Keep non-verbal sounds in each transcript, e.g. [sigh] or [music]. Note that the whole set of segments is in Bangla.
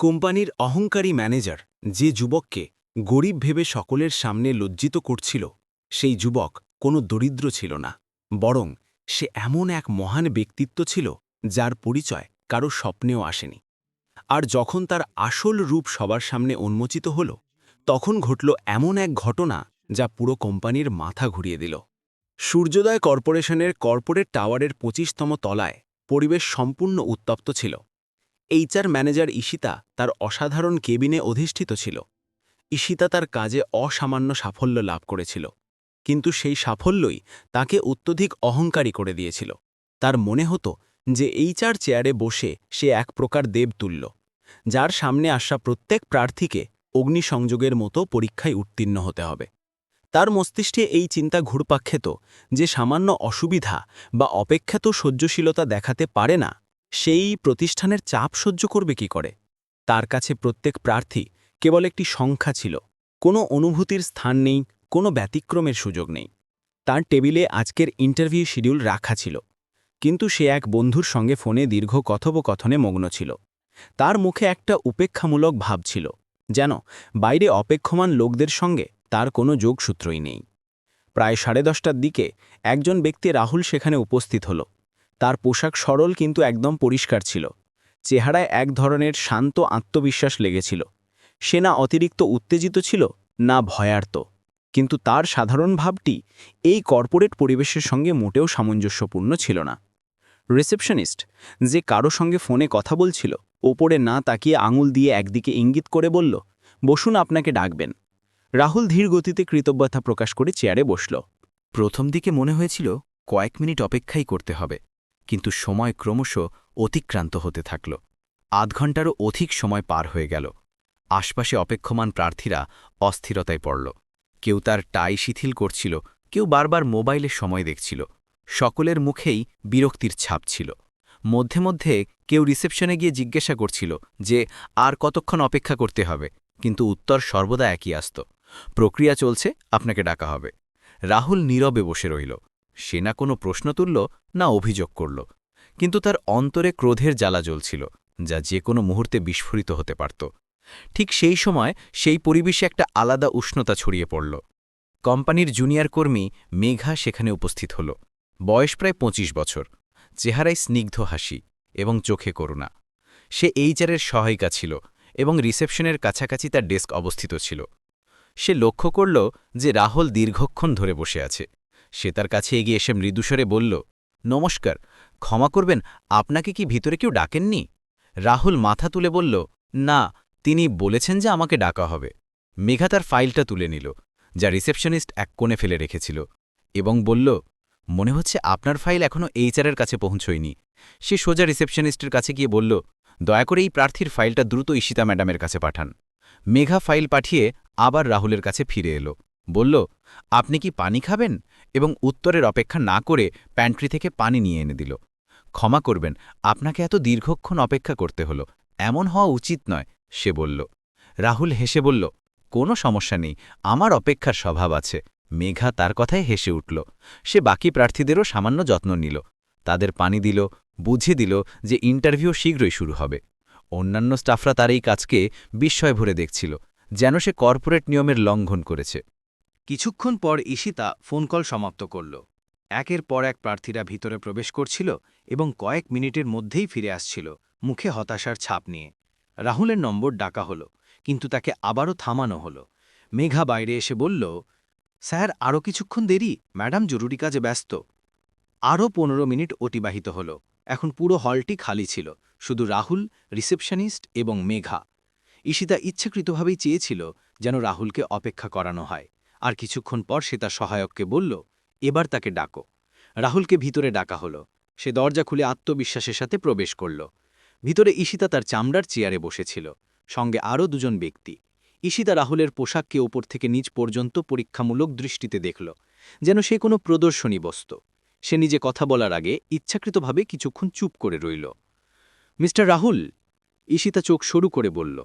কোম্পানির অহংকারী ম্যানেজার, যে যুবককে গরিব ভেবে সকলের সামনে লজ্জিত করছিল, সেই যুবক কোনো দরিদ্র ছিল না, বরং সে এমন এক মহান ব্যক্তিত্ব ছিল যার পরিচয় কারও স্বপ্নেও আসেনি। আর যখন তার আসল রূপ সবার সামনে উন্মোচিত হল, তখন ঘটল এমন এক ঘটনা যা পুরো কোম্পানির মাথা ঘুরিয়ে দিল। সূর্যোদয় কর্পোরেশনের কর্পোরেট টাওয়ারের পঁচিশতম তলায় পরিবেশ সম্পূর্ণ উত্তপ্ত ছিল। এইচআর ম্যানেজার ঈশিতা তার অসাধারণ কেবিনে অধিষ্ঠিত ছিল। ঈশিতা তার কাজে অসামান্য সাফল্য লাভ করেছিল। কিন্তু সেই সাফল্যই তাকে অত্যধিক অহংকারী করে দিয়েছিল। তার মনে হতো যে এইচআর চেয়ারে বসে সে এক প্রকার দেবতুল্য যার সামনে আসা প্রত্যেক প্রার্থীকে অগ্নিসংযোগের মতো পরীক্ষায় উত্তীর্ণ হতে হবে। তার মস্তিষ্কে এই চিন্তা ঘুরপাক খেত যে সামান্য অসুবিধা বা অপেক্ষাত সহ্যশীলতা দেখাতে পারে না সেই প্রতিষ্ঠানের চাপ সহ্য করবে কি করে? তার কাছে প্রত্যেক প্রার্থী কেবল একটি সংখ্যা ছিল। কোনো অনুভূতির স্থান নেই, কোনো ব্যতিক্রমের সুযোগ নেই। তার টেবিলে আজকের ইন্টারভিউ শিডিউল রাখা ছিল। কিন্তু সে এক বন্ধুর সঙ্গে ফোনে দীর্ঘ কথোপকথনে মগ্ন ছিল। তার মুখে একটা উপেক্ষামূলক ভাব ছিল, যেন বাইরে অপেক্ষমান লোকদের সঙ্গে তার কোনো যোগসূত্রই নেই। প্রায় সাড়ে দশটার দিকে একজন ব্যক্তি রাহুল সেখানে উপস্থিত হল। তার পোশাক সরল কিন্তু একদম পরিষ্কার ছিল। চেহারায় এক ধরনের শান্ত আত্মবিশ্বাস লেগেছিল। সে না অতিরিক্ত উত্তেজিত ছিল, না ভয়ার্ত। কিন্তু তার সাধারণ ভাবটি এই কর্পোরেট পরিবেশের সঙ্গে মোটেও সামঞ্জস্যপূর্ণ ছিল না। রিসেপশনিস্ট, যে কারও সঙ্গে ফোনে কথা বলছিল, ওপরে না তাকিয়ে আঙুল দিয়ে একদিকে ইঙ্গিত করে বলল, বসুন, আপনাকে ডাকবেন। রাহুল ধীর গতিতে কৃতজ্ঞতা প্রকাশ করে চেয়ারে বসল। প্রথম দিকে মনে হয়েছিল, কয়েক মিনিট অপেক্ষাই করতে হবে। কিন্তু সময় ক্রমশ অতিক্রান্ত হতে থাকল। আধ ঘণ্টারও অধিক সময় পার হয়ে গেল। আশপাশে অপেক্ষমান প্রার্থীরা অস্থিরতায় পড়ল। কেউ তার টাই শিথিল করছিল, কেউ বারবার মোবাইলে সময় দেখছিল। সকলের মুখেই বিরক্তির ছাপ ছিল। মধ্যে মধ্যে কেউ রিসেপশনে গিয়ে জিজ্ঞাসা করছিল যে, আর কতক্ষণ অপেক্ষা করতে হবে? কিন্তু উত্তর সর্বদা একই আসত। প্রক্রিয়া চলছে, আপনাকে ডাকা হবে। রাহুল নীরবে বসে রইল। সে না কোনো প্রশ্ন তুলল, না অভিযোগ করল, কিন্তু তার অন্তরে ক্রোধের জ্বালা জ্বলছিল, যা যে কোনো মুহূর্তে বিস্ফোরিত হতে পারত। ঠিক সেই সময় সেই পরিবেশে একটা আলাদা উষ্ণতা ছড়িয়ে পড়ল। কোম্পানির জুনিয়র কর্মী মেঘা সেখানে উপস্থিত হল। বয়স প্রায় ২৫ বছর, চেহারায় স্নিগ্ধ হাসি এবং চোখে করুণা। সে এইচআরের সহায়িকা ছিল এবং রিসেপশনের কাছাকাছি তার ডেস্ক অবস্থিত ছিল। সে লক্ষ্য করল যে রাহুল দীর্ঘক্ষণ ধরে বসে আছে। সে তার কাছে এগিয়ে এসে মৃদুস্বরে বলল, নমস্কার, ক্ষমা করবেন, আপনাকে কি ভিতরে কেউ ডাকেননি? রাহুল মাথা তুলে বলল, না, তিনি বলেছেন যে আমাকে ডাকা হবে। মেঘা তার ফাইলটা তুলে নিল, যা রিসেপশনিস্ট এক কোণে ফেলে রেখেছিল, এবং বলল, মনে হচ্ছে আপনার ফাইল এখনও এইচআরের কাছে পৌঁছয়নি। সে সোজা রিসেপশনিস্টের কাছে গিয়ে বলল, দয়া করে এই প্রার্থীর ফাইলটা দ্রুত ঈশিতা ম্যাডামের কাছে পাঠান। মেঘা ফাইল পাঠিয়ে আবার রাহুলের কাছে ফিরে এলো। বলল, আপনি কি পানি খাবেন? এবং উত্তরের অপেক্ষা না করে প্যান্ট্রি থেকে পানি নিয়ে এনে দিল। ক্ষমা করবেন, আপনাকে এত দীর্ঘক্ষণ অপেক্ষা করতে হলো, এমন হওয়া উচিত নয়, সে বলল। রাহুল হেসে বলল, কোনো সমস্যা নেই, আমার অপেক্ষার স্বভাব আছে। মেঘা তার কথায় হেসে উঠল। সে বাকি প্রার্থীদেরও সামান্য যত্ন নিল। তাদের পানি দিল বুঝে দিল যে ইন্টারভিউ শীঘ্রই শুরু হবে। অন্যান্য স্টাফরা তার এই কাজকে বিস্ময় ভরে দেখছিল, যেন সে কর্পোরেট নিয়মের লঙ্ঘন করেছে। কিছুক্ষণ পর ঈশিতা ফোন কল সমাপ্ত করল। একের পর এক প্রার্থীরা ভিতরে প্রবেশ করছিল এবং কয়েক মিনিটের মধ্যেই ফিরে আসছিল, মুখে হতাশার ছাপ নিয়ে। রাহুলের নম্বর ডাকা হলো, কিন্তু তাকে আবারও থামানো হলো। মেঘা বাইরে এসে বলল, স্যার, আরও কিছুক্ষণ দেরি, ম্যাডাম জরুরি কাজে ব্যস্ত। আরও পনেরো মিনিট অতিবাহিত হল, এখন পুরো হলটি খালি ছিল, শুধু রাহুল, রিসেপশনিস্ট এবং মেঘা। ঈশিতা ইচ্ছাকৃতভাবেই চেয়েছিল যেন রাহুলকে অপেক্ষা করানো হয়। আর কিছুক্ষণ পর সে তার সহায়ককে বলল এবার তাকে ডাকো। রাহুলকে ভিতরে ডাকা হলো। সে দরজা খুলে আত্মবিশ্বাসের সাথে প্রবেশ করল। ভিতরে ঈশিতা তার চামড়ার চেয়ারে বসেছিল সঙ্গে আরও দুজন ব্যক্তি। ঈশিতা রাহুলের পোশাককে ওপর থেকে নিচ পর্যন্ত পরীক্ষামূলক দৃষ্টিতে দেখল যেন সে কোনো প্রদর্শনী বস্ত। সে নিজে কথা বলার আগে ইচ্ছাকৃতভাবে কিছুক্ষণ চুপ করে রইল। মিস্টার রাহুল ঈশিতা চোখ সরু করে বলল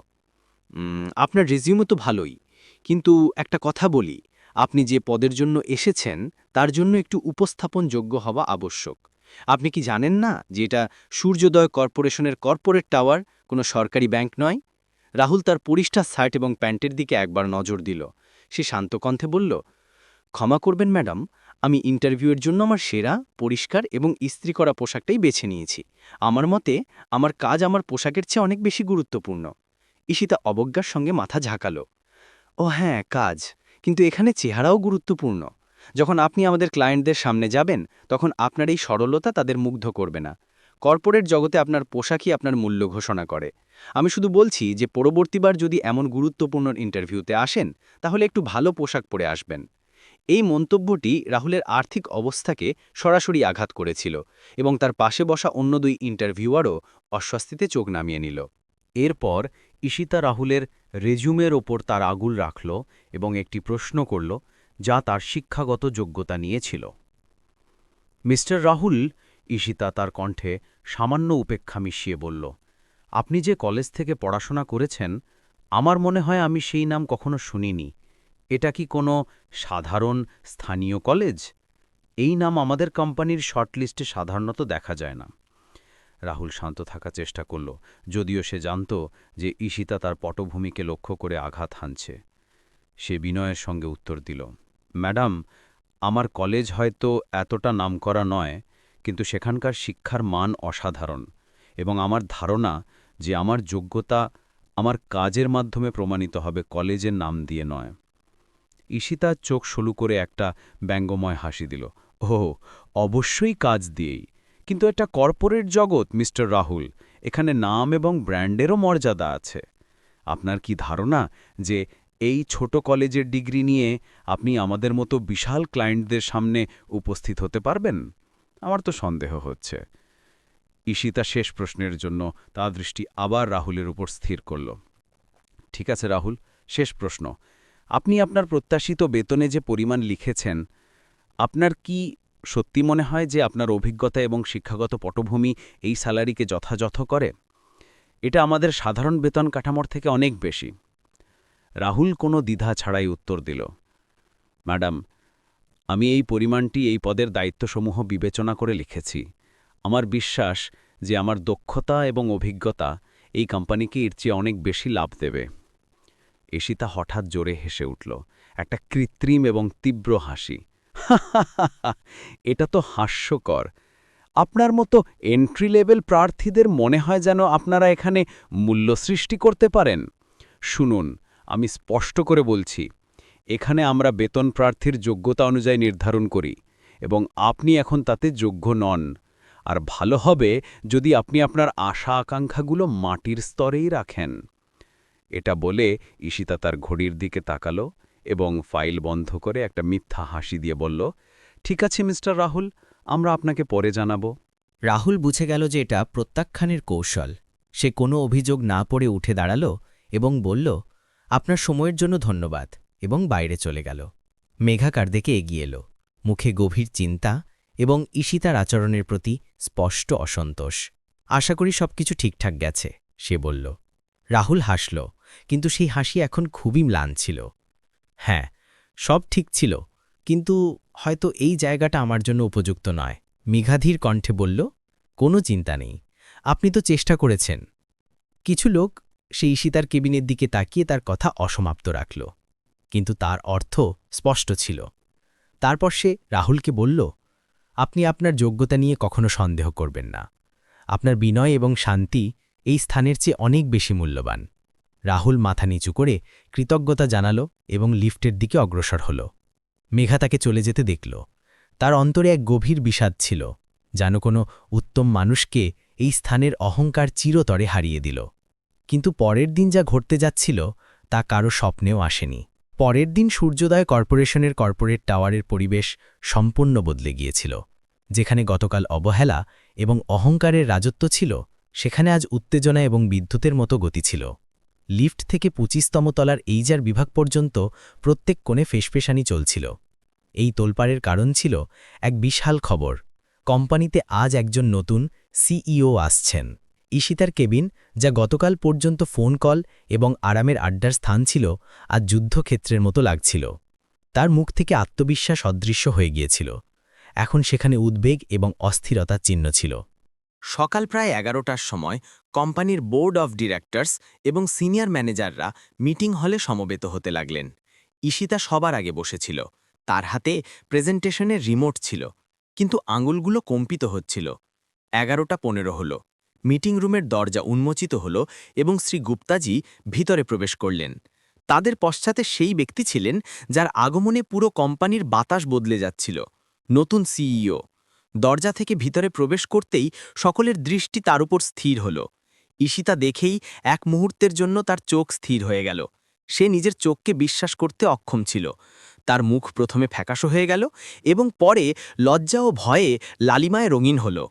"উম, আপনার রেজিউমে তো ভালোই। কিন্তু একটা কথা বলি, আপনি যে পদের জন্য এসেছেন, তার জন্য একটু উপস্থাপনযোগ্য হওয়া আবশ্যক। আপনি কি জানেন না যে এটা সূর্যোদয় কর্পোরেশনের কর্পোরেট টাওয়ার, কোনো সরকারি ব্যাংক নয়? রাহুল তার পরিষ্কার শার্ট এবং প্যান্টের দিকে একবার নজর দিল। সে শান্ত কণ্ঠে বলল, ক্ষমা করবেন ম্যাডাম, আমি ইন্টারভিউয়ের জন্য আমার সেরা, পরিষ্কার এবং ইস্ত্রি করা পোশাকটাই বেছে নিয়েছি। আমার মতে, আমার কাজ আমার পোশাকের চেয়ে অনেক বেশি গুরুত্বপূর্ণ। ঈশিতা অবজ্ঞার সঙ্গে মাথা ঝাঁকালো। ও হ্যাঁ কাজ। কিন্তু এখানে চেহারাও গুরুত্বপূর্ণ। যখন আপনি আমাদের ক্লায়েন্টদের সামনে যাবেন, তখন আপনার এই সরলতা তাদের মুগ্ধ করবে না। কর্পোরেট জগতে আপনার পোশাকই আপনার মূল্য ঘোষণা করে। আমি শুধু বলছি যে, পরবর্তীবার যদি এমন গুরুত্বপূর্ণ ইন্টারভিউতে আসেন, তাহলে একটু ভালো পোশাক পরে আসবেন। এই মন্তব্যটি রাহুলের আর্থিক অবস্থাকে সরাসরি আঘাত করেছিল এবং তার পাশে বসা অন্য দুই ইন্টারভিউয়ারও অস্বস্তিতে চোখ নামিয়ে নিল। এরপর ঈশিতা রাহুলের রেজুমের ওপর তার আগুল রাখল এবং একটি প্রশ্ন করল, যা তার শিক্ষাগত যোগ্যতা নিয়েছিল। মিস্টার রাহুল, ঈশিতা তার কণ্ঠে সামান্য উপেক্ষা মিশিয়ে বলল, আপনি যে কলেজ থেকে পড়াশোনা করেছেন, আমার মনে হয় আমি সেই নাম কখনো শুনিনি। এটা কি কোনো সাধারণ স্থানীয় কলেজ? এই নাম আমাদের কোম্পানির শর্টলিস্টে সাধারণত দেখা যায় না। রাহুল শান্ত থাকার চেষ্টা করল, যদিও সে জানত যে ঈশিতা তার পটভূমিকে লক্ষ্য করে আঘাত হানছে। সে বিনয়ের সঙ্গে উত্তর দিল, ম্যাডাম, আমার কলেজ হয়তো এতটা নামকরা নয়, কিন্তু সেখানকার শিক্ষার মান অসাধারণ এবং আমার ধারণা যে আমার যোগ্যতা আমার কাজের মাধ্যমে প্রমাণিত হবে কলেজের নাম দিয়ে নয়। ঈশিতার চোখ সলু করে একটা ব্যঙ্গময় হাসি দিল ও অবশ্যই কাজ দিয়েই। কিন্তু এটা কর্পোরেট জগৎ, মিস্টার রাহুল। এখানে নাম এবং ব্র্যান্ডেরও মর্যাদা আছে। আপনার কি ধারণা যে এই ছোট কলেজের ডিগ্রি নিয়ে আপনি আমাদের মতো বিশাল ক্লায়েন্টদের সামনে উপস্থিত হতে পারবেন? আমার তো সন্দেহ হচ্ছে। ঈশিতা শেষ প্রশ্নের জন্য তার দৃষ্টি আবার রাহুলের উপর স্থির করল। ঠিক আছে রাহুল, শেষ প্রশ্ন। আপনি আপনার প্রত্যাশিত বেতনে যে পরিমাণ লিখেছেন, আপনার কি সত্যি মনে হয় যে আপনার অভিজ্ঞতা এবং শিক্ষাগত পটভূমি এই স্যালারিকে যথাযথ করে? এটা আমাদের সাধারণ বেতন কাঠামোর থেকে অনেক বেশি। রাহুল কোনো দ্বিধা ছাড়াই উত্তর দিল, ম্যাডাম, আমি এই পরিমাণটি এই পদের দায়িত্বসমূহ বিবেচনা করে লিখেছি। আমার বিশ্বাস যে আমার দক্ষতা এবং অভিজ্ঞতা এই কোম্পানিকে এর চেয়ে অনেক বেশি লাভ দেবে। এশিতা হঠাৎ জোরে হেসে উঠল, একটা কৃত্রিম এবং তীব্র হাসি। [laughs] এটা তো হাস্যকর। আপনার মতো এন্ট্রি লেভেল প্রার্থীদের মনে হয় যেন আপনারা এখানে মূল্য সৃষ্টি করতে পারেন। শুনুন, আমি স্পষ্ট করে বলছি, এখানে আমরা বেতন প্রার্থীর যোগ্যতা অনুযায়ী নির্ধারণ করি এবং আপনি এখন তাতে যোগ্য নন। আর ভালো হবে যদি আপনি আপনার আশা আকাঙ্ক্ষাগুলো মাটির স্তরেই রাখেন। এটা বলে ঈশিতা তার ঘড়ির দিকে তাকালো এবং ফাইল বন্ধ করে একটা মিথ্যা হাসি দিয়ে বলল, ঠিক আছে, মিস্টার রাহুল, আমরা আপনাকে পরে জানাব। রাহুল বুঝে গেল যে এটা প্রত্যাখ্যানের কৌশল। সে কোনো অভিযোগ না পড়ে উঠে দাঁড়াল এবং বলল, আপনার সময়ের জন্য ধন্যবাদ, এবং বাইরে চলে গেল। মেঘাকার দিকে এগিয়ে এলো। মুখে গভীর চিন্তা এবং ঈশিতার আচরণের প্রতি স্পষ্ট অসন্তোষ। আশা করি সবকিছু ঠিকঠাক গেছে, সে বলল। রাহুল হাসল, কিন্তু সেই হাসি এখন খুবই ম্লান ছিল। হ্যাঁ সব ঠিক ছিল, কিন্তু হয়তো এই জায়গাটা আমার জন্য উপযুক্ত নয়। মেঘাধীর কণ্ঠে বলল, কোনো চিন্তা নেই, আপনি তো চেষ্টা করেছেন। কিছু লোক সেই ঈশিতার কেবিনের দিকে তাকিয়ে তার কথা অসমাপ্ত রাখল, কিন্তু তার অর্থ স্পষ্ট ছিল। তারপর সে রাহুলকে বলল, আপনি আপনার যোগ্যতা নিয়ে কখনো সন্দেহ করবেন না। আপনার বিনয় এবং শান্তি এই স্থানের চেয়ে অনেক বেশি মূল্যবান। রাহুল মাথা নিচু করে কৃতজ্ঞতা জানালো এবং লিফটের দিকে অগ্রসর হল। মেঘা তাকে চলে যেতে দেখল। তার অন্তরে এক গভীর বিষাদ ছিল, যেন কোনো উত্তম মানুষকে এই স্থানের অহংকার চিরতরে হারিয়ে দিল। কিন্তু পরের দিন যা ঘটতে যাচ্ছিল, তা কারও স্বপ্নেও আসেনি। পরের দিন সূর্যোদয় কর্পোরেশনের কর্পোরেট টাওয়ারের পরিবেশ সম্পূর্ণ বদলে গিয়েছিল, যেখানে গতকাল অবহেলা এবং অহংকারের রাজত্ব ছিল, সেখানে আজ উত্তেজনা এবং বিদ্যুতের মতো গতি ছিল। লিফট থেকে পঁচিশতম তলার এইজার বিভাগ পর্যন্ত প্রত্যেক কোণে ফেসফেসানি চলছিল। এই তোলপাড়ের কারণ ছিল এক বিশাল খবর। কোম্পানিতে আজ একজন নতুন সিইও আসছেন। ঈশিতার কেবিন, যা গতকাল পর্যন্ত ফোন কল এবং আরামের আড্ডার স্থান ছিল, আজ যুদ্ধক্ষেত্রের মতো লাগছিল। তার মুখ থেকে আত্মবিশ্বাস অদৃশ্য হয়ে গিয়েছিল। এখন সেখানে উদ্বেগ এবং অস্থিরতার চিহ্ন ছিল। সকাল প্রায় এগারোটার সময় কোম্পানির বোর্ড অফ ডিরেক্টরস এবং সিনিয়র ম্যানেজাররা মিটিং হলে সমবেত হতে লাগলেন। ঈশিতা সবার আগে বসেছিল। তার হাতে প্রেজেন্টেশনের রিমোট ছিল, কিন্তু আঙুলগুলো কম্পিত হচ্ছিল। এগারোটা পনেরো হল। মিটিং রুমের দরজা উন্মোচিত হল এবং শ্রী গুপ্তাজি ভিতরে প্রবেশ করলেন। তাদের পশ্চাতে সেই ব্যক্তি ছিলেন যার আগমনে পুরো কোম্পানির বাতাস বদলে যাচ্ছিল। নতুন সিইও। দরজা থেকে ভিতরে প্রবেশ করতেই সকলের দৃষ্টি তার উপর স্থির হল। ঈশিতা দেখেই এক মুহূর্তের জন্য তার চোখ স্থির হয়ে গেল। সে নিজের চোখকে বিশ্বাস করতে অক্ষম ছিল। তার মুখ প্রথমে ফ্যাকাশো হয়ে গেল এবং পরে লজ্জা ও ভয়ে লালিমায় রঙিন হল।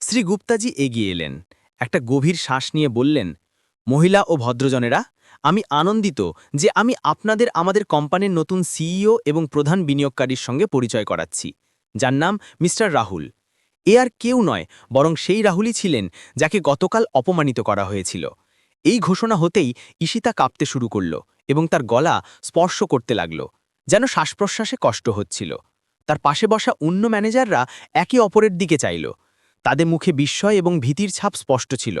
শ্রী গুপ্তাজি এগিয়ে এলেন। একটা গভীর শ্বাস নিয়ে বললেন, মহিলা ও ভদ্রজনেরা, আমি আনন্দিত যে আমি আপনাদের আমাদের কোম্পানির নতুন সিইও এবং প্রধান বিনিয়োগকারীর সঙ্গে পরিচয় করাচ্ছি। যার নাম মিস্টার রাহুল। এ আর কেউ নয়, বরং সেই রাহুলই ছিলেন যাকে গতকাল অপমানিত করা হয়েছিল। এই ঘোষণা হতেই ঈশিতা কাঁপতে শুরু করল এবং তার গলা স্পর্শ করতে লাগল, যেন শ্বাসপ্রশ্বাসে কষ্ট হচ্ছিল। তার পাশে বসা অন্য ম্যানেজাররা একে অপরের দিকে চাইল। তাদের মুখে বিস্ময় এবং ভীতির ছাপ স্পষ্ট ছিল।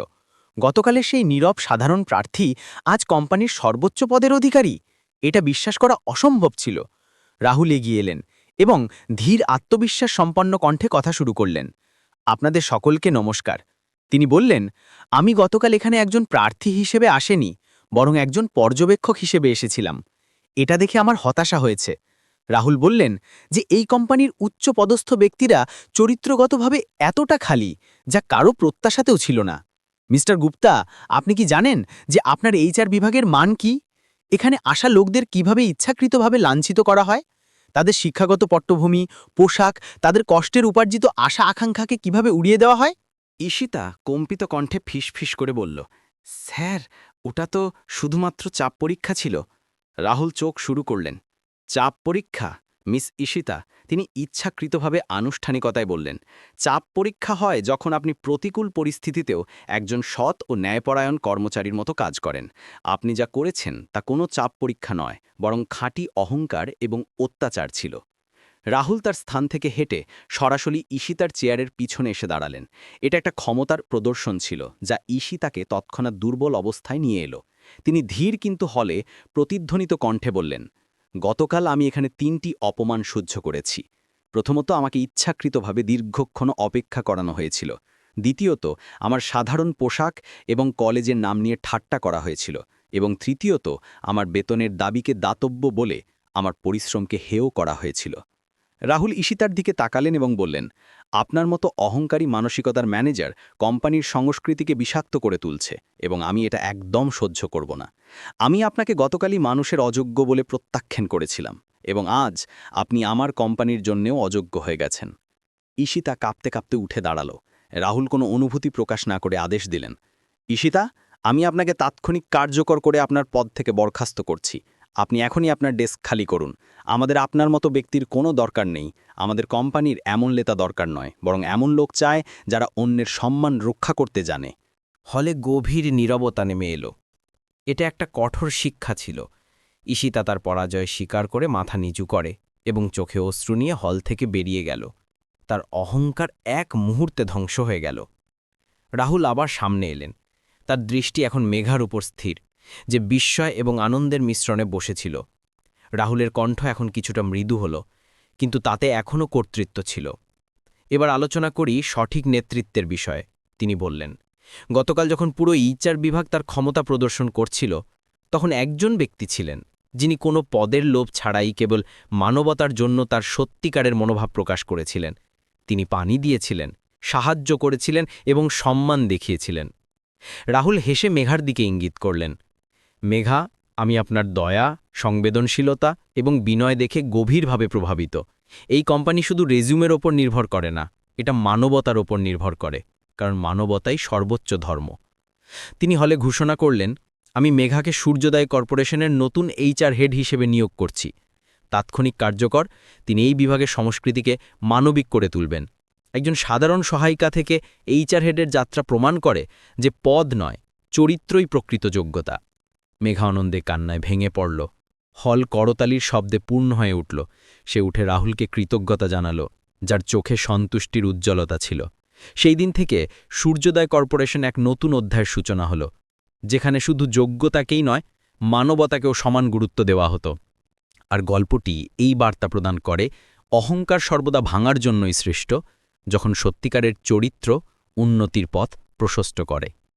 গতকালের সেই নীরব সাধারণ প্রার্থী আজ কোম্পানির সর্বোচ্চ পদের অধিকারী? এটা বিশ্বাস করা অসম্ভব ছিল। রাহুল এগিয়ে এলেন। এবং ধীর আত্মবিশ্বাস সম্পন্ন কণ্ঠে কথা শুরু করলেন। আপনাদের সকলকে নমস্কার। তিনি বললেন, আমি গতকাল এখানে একজন প্রার্থী হিসেবে আসেনি, বরং একজন পর্যবেক্ষক হিসেবে এসেছিলাম। এটা দেখে আমার হতাশা হয়েছে। রাহুল বললেন, যে এই কোম্পানির উচ্চ পদস্থ ব্যক্তিরা চরিত্রগতভাবে এতটা খালি, যা কারও প্রত্যাশাতেও ছিল না। মিস্টার গুপ্তা, আপনি কি জানেন যে আপনার এইচআর বিভাগের মান কি? এখানে আসা লোকদের কীভাবে ইচ্ছাকৃতভাবে লাঞ্ছিত করা হয়? তাদের শিক্ষাগত পট্টভূমি, পোশাক, তাদের কষ্টের উপার্জিত আশা আকাঙ্ক্ষাকে কীভাবে উড়িয়ে দেওয়া হয়? ঈশিতা কম্পিত কণ্ঠে ফিসফিস করে বলল, স্যার, ওটা তো শুধুমাত্র চাপ পরীক্ষা ছিল। রাহুল চোখ শুরু করলেন, চাপ পরীক্ষা? মিস ঈশিতা, তিনি ইচ্ছাকৃতভাবে আনুষ্ঠানিকতায় বললেন, চাপ পরীক্ষা হয় যখন আপনি প্রতিকূল পরিস্থিতিতেও একজন সৎ ও ন্যায়পরায়ণ কর্মচারীর মতো কাজ করেন। আপনি যা করেছেন তা কোনো চাপ পরীক্ষা নয়, বরং খাঁটি অহংকার এবং অত্যাচার ছিল। রাহুল তার স্থান থেকে হেঁটে সরাসরি ঈশিতার চেয়ারের পিছনে এসে দাঁড়ালেন। এটা একটা ক্ষমতার প্রদর্শন ছিল, যা ঈশিতাকে তৎক্ষণাৎ দুর্বল অবস্থায় নিয়ে এলো। তিনি ধীর কিন্তু হলে প্রতিধ্বনিত কণ্ঠে বললেন গতকাল আমি এখানে তিনটি অপমান সহ্য করেছি। প্রথমত, আমাকে ইচ্ছাকৃতভাবে দীর্ঘক্ষণ অপেক্ষা করানো হয়েছিল। দ্বিতীয়ত, আমার সাধারণ পোশাক এবং কলেজের নাম নিয়ে ঠাট্টা করা হয়েছিল। এবং তৃতীয়ত, আমার বেতনের দাবিকে দাতব্য বলে আমার পরিশ্রমকে হেয় করা হয়েছিল। রাহুল ঈশিতার দিকে তাকালেন এবং বললেন, আপনার মতো অহংকারী মানসিকতার ম্যানেজার কোম্পানির সংস্কৃতিকে বিষাক্ত করে তুলছে এবং আমি এটা একদম সহ্য করব না। আমি আপনাকে গতকালই মানুষের অযোগ্য বলে প্রত্যাখ্যান করেছিলাম এবং আজ আপনি আমার কোম্পানির জন্যেও অযোগ্য হয়ে গেছেন। ঈশিতা কাঁপতে কাঁপতে উঠে দাঁড়াল। রাহুল কোনো অনুভূতি প্রকাশ না করে আদেশ দিলেন, ঈশিতা, আমি আপনাকে তাৎক্ষণিক কার্যকর করে আপনার পদ থেকে বরখাস্ত করছি। আপনি এখনই আপনার ডেস্ক খালি করুন। আমাদের আপনার মতো ব্যক্তির কোনো দরকার নেই। আমাদের কোম্পানির এমন লেতা দরকার নয়, বরং এমন লোক চায় যারা অন্যের সম্মান রক্ষা করতে জানে। হলে গভীর নীরবতা নেমে এলো। এটা একটা কঠোর শিক্ষা ছিল। ঈশিতা তার পরাজয় স্বীকার করে মাথা নিচু করে এবং চোখে অশ্রু নিয়ে হল থেকে বেরিয়ে গেল। তার অহংকার এক মুহূর্তে ধ্বংস হয়ে গেল। রাহুল আবার সামনে এলেন। তার দৃষ্টি এখন মেঘার উপর স্থির। যে বিস্ময় এবং আনন্দের মিশ্রণে বসেছিল। রাহুলের কণ্ঠ এখন কিছুটা মৃদু হল, কিন্তু তাতে এখনও কর্তৃত্ব ছিল। এবার আলোচনা করি সঠিক নেতৃত্বের বিষয়ে, তিনি বললেন। গতকাল যখন পুরো ইচার বিভাগ তার ক্ষমতা প্রদর্শন করছিল, তখন একজন ব্যক্তি ছিলেন, যিনি কোনো পদের লোভ ছাড়াই কেবল মানবতার জন্য তার সত্যিকারের মনোভাব প্রকাশ করেছিলেন। তিনি পানি দিয়েছিলেন, সাহায্য করেছিলেন এবং সম্মান দেখিয়েছিলেন। রাহুল হেসে মেঘার দিকে ইঙ্গিত করলেন মেঘা, আমি আপনার দয়া, সংবেদনশীলতা এবং বিনয় দেখে গভীরভাবে প্রভাবিত। এই কোম্পানি শুধু রেজিউমের ওপর নির্ভর করে না, এটা মানবতার ওপর নির্ভর করে, কারণ মানবতাই সর্বোচ্চ ধর্ম। তিনি হলে ঘোষণা করলেন, আমি মেঘাকে সূর্যোদয় কর্পোরেশনের নতুন এইচআর হেড হিসেবে নিয়োগ করছি। তাৎক্ষণিক কার্যকর, তিনি এই বিভাগের সংস্কৃতিকে মানবিক করে তুলবেন। একজন সাধারণ সহায়িকা থেকে এইচআর হেডের যাত্রা প্রমাণ করে যে পদ নয়, চরিত্রই প্রকৃত যোগ্যতা। মেঘা আনন্দে কান্নায় ভেঙে পড়ল। হল করতালির শব্দে পূর্ণ হয়ে উঠল। সে উঠে রাহুলকে কৃতজ্ঞতা জানাল, যার চোখে সন্তুষ্টির উজ্জ্বলতা ছিল। সেই দিন থেকে সূর্যোদয় কর্পোরেশন এক নতুন অধ্যায়ের সূচনা হল, যেখানে শুধু যোগ্যতাকেই নয়, মানবতাকেও সমান গুরুত্ব দেওয়া হতো। আর গল্পটি এই বার্তা প্রদান করে, অহংকার সর্বদা ভাঙার জন্যই সৃষ্ট, যখন সত্যিকারের চরিত্র উন্নতির পথ প্রশস্ত করে।